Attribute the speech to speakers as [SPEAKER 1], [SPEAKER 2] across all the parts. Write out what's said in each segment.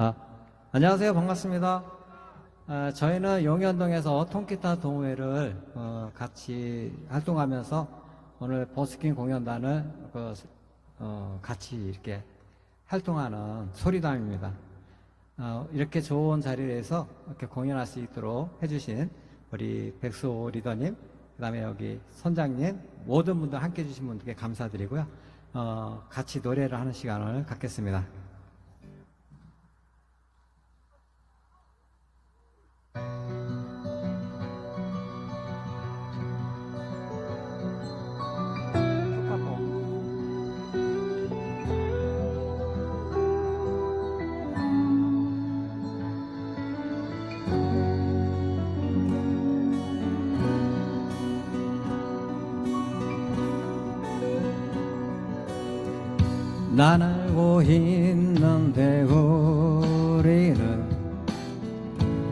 [SPEAKER 1] 아, 안녕하세요. 반갑습니다. 아, 저희는 용현동에서 통기타 동호회를 어, 같이 활동하면서 오늘 버스킹 공연단을 그, 어, 같이 이렇게 활동하는 소리담입니다. 어, 이렇게 좋은 자리에서 이렇게 공연할 수 있도록 해주신 우리 백수 리더님, 그 다음에 여기 선장님, 모든 분들 함께 해주신 분들께 감사드리고요. 어, 같이 노래를 하는 시간을 갖겠습니다. 난 알고 있는데 우리는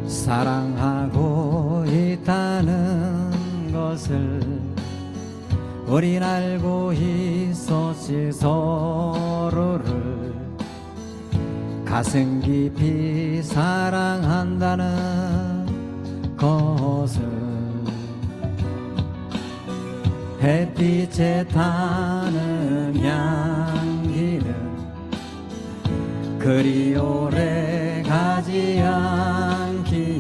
[SPEAKER 1] 사랑하고 있다는 것을 우린 알고 있었지 서로를 가슴 깊이 사랑한다는 것을 햇빛에 타는 향기는 그리 오래 가지 않기에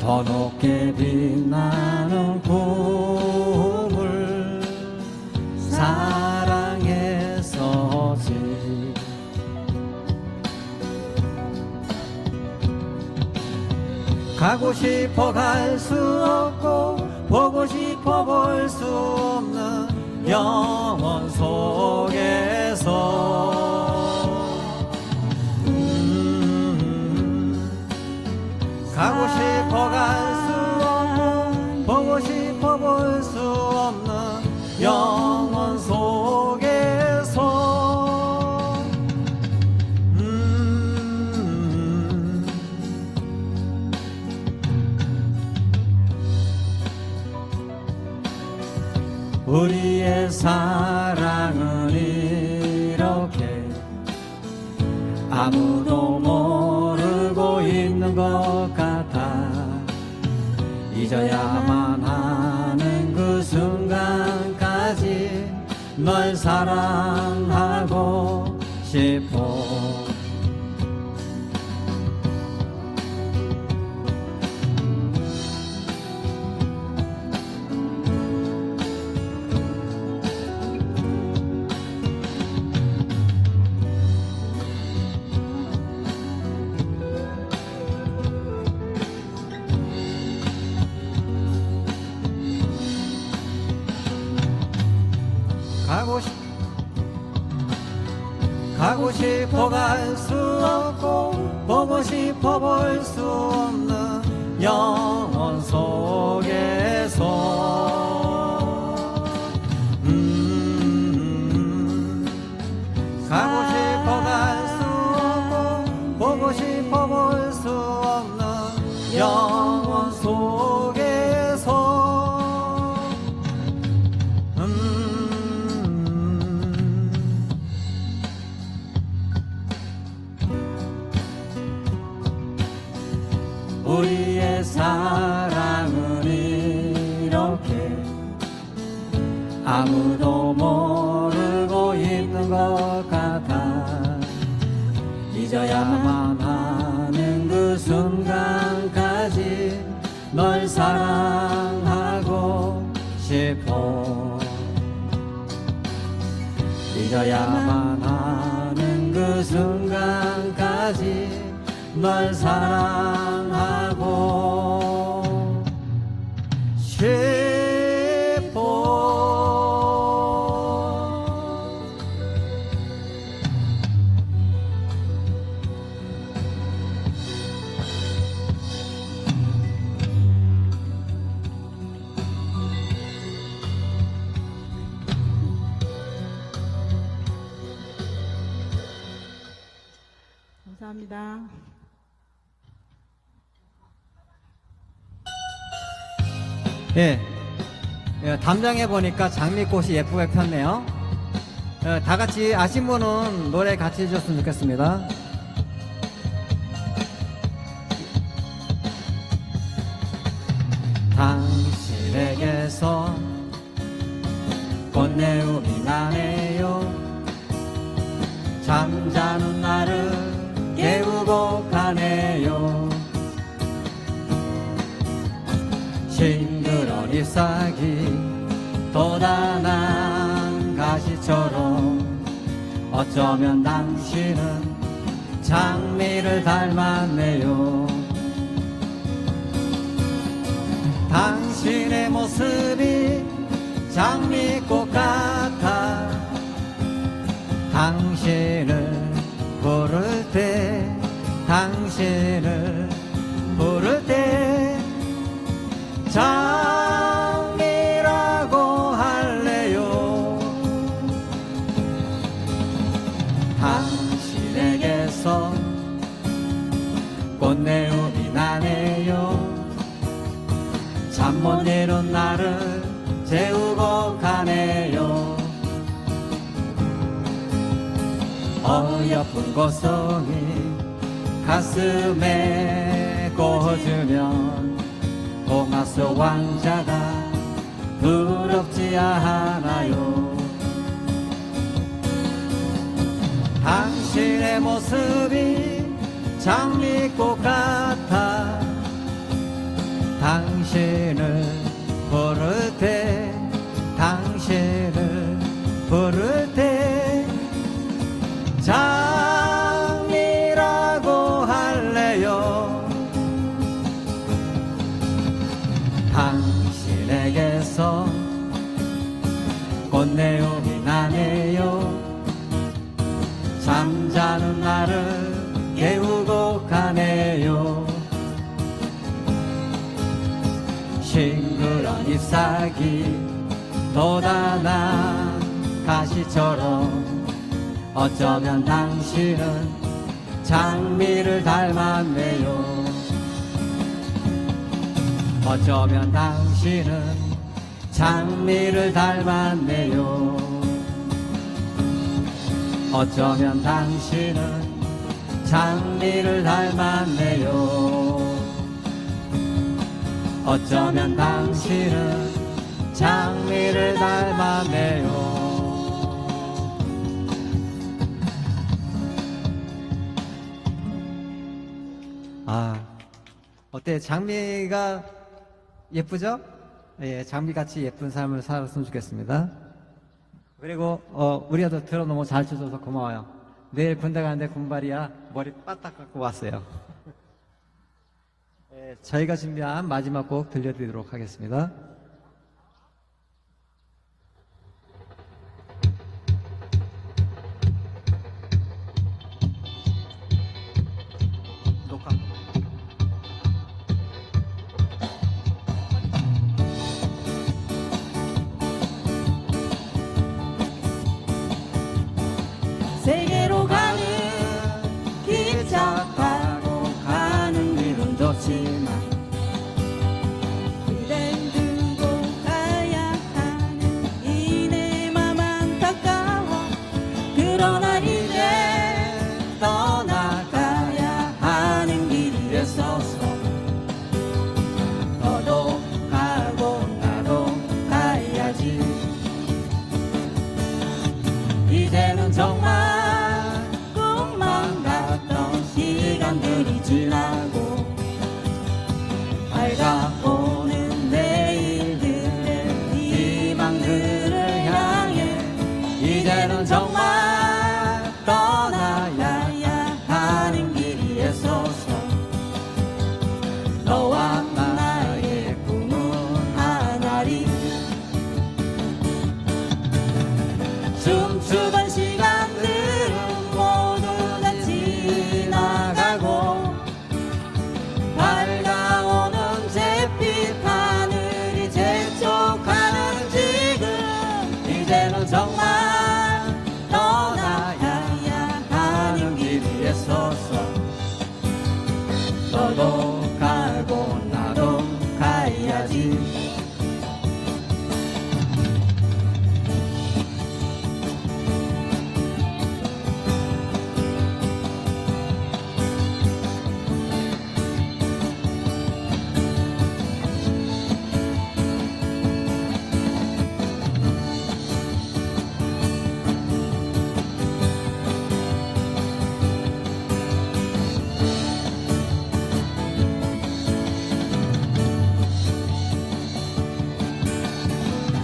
[SPEAKER 1] 더 높게 빛나는 꿈을 사랑해서지. 가고 싶어 갈 수 없고 보고 싶어 볼 수 없는 영원 속에서 가고 싶어 갈 수 없고 보고 싶어 볼 수 없는 영원 속에서. 음, 우리의 사랑은 이렇게 아무도 모르고 있는 것 같아 잊어야만 하는 그 순간까지 널 사랑하고 싶어 가고 싶어 갈 수 없고 보고 싶어 볼 수 없는 영원 속에서. 음, 영원 아무도 모르고 있는 것 같아. 잊어야만 하는 그 순간까지 널 사랑하고 싶어. 잊어야만 하는 그 순간까지 널 사랑
[SPEAKER 2] 감사합니다.
[SPEAKER 1] 예. 예 담장해 보니까 장미꽃이 예쁘게 폈네요. 예, 다 같이 아신 분은 노래 같이 해줬으면 좋겠습니다. 당신에게서 꽃내음이 나네요 잠자는 나를 깨우고 가네요. 싱그런 잎사귀 돋아난 가시처럼 어쩌면 당신은 장미를 닮았네요. 당신의 모습이 장미꽃 같아. 당신을 꽃내음이 나네요. 잠 못 이룬 나를 재우고 가네요. 어여쁜 고송이 가슴에 꽂으면 속 왕자가 부럽지 않아요. 당신의 모습이 장미꽃 같아. 당신을 부를 때 당신을 부를 때 장미라고 할래요. 당신에게서 꽃내음이 나네요. 잠자는 싱그런 잎사귀 돋아난 가시처럼 어쩌면 당신은 장미를 닮았네요. 어쩌면 당신은 장미를 닮았네요. 어쩌면 당신은 장미를 닮았네요 어쩌면 당신은 장미를 닮았네요 아 어때 장미가 예쁘죠? 예, 장미같이 예쁜 삶을 살았으면 좋겠습니다. 그리고 어, 우리가 들어 너무 잘 쳐줘서 고마워요. 내일 군대 가는데 군발이야 머리 빠딱 깎고 왔어요. 예, 저희가 준비한 마지막 곡 들려드리도록 하겠습니다.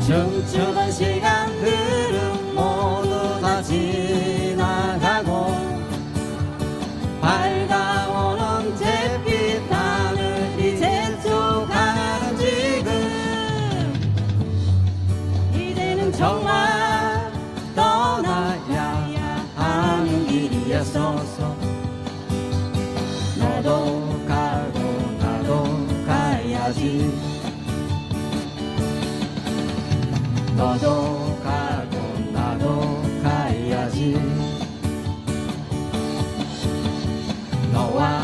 [SPEAKER 2] 촘촘한 시간.
[SPEAKER 3] などかこんなの
[SPEAKER 1] かい味のわ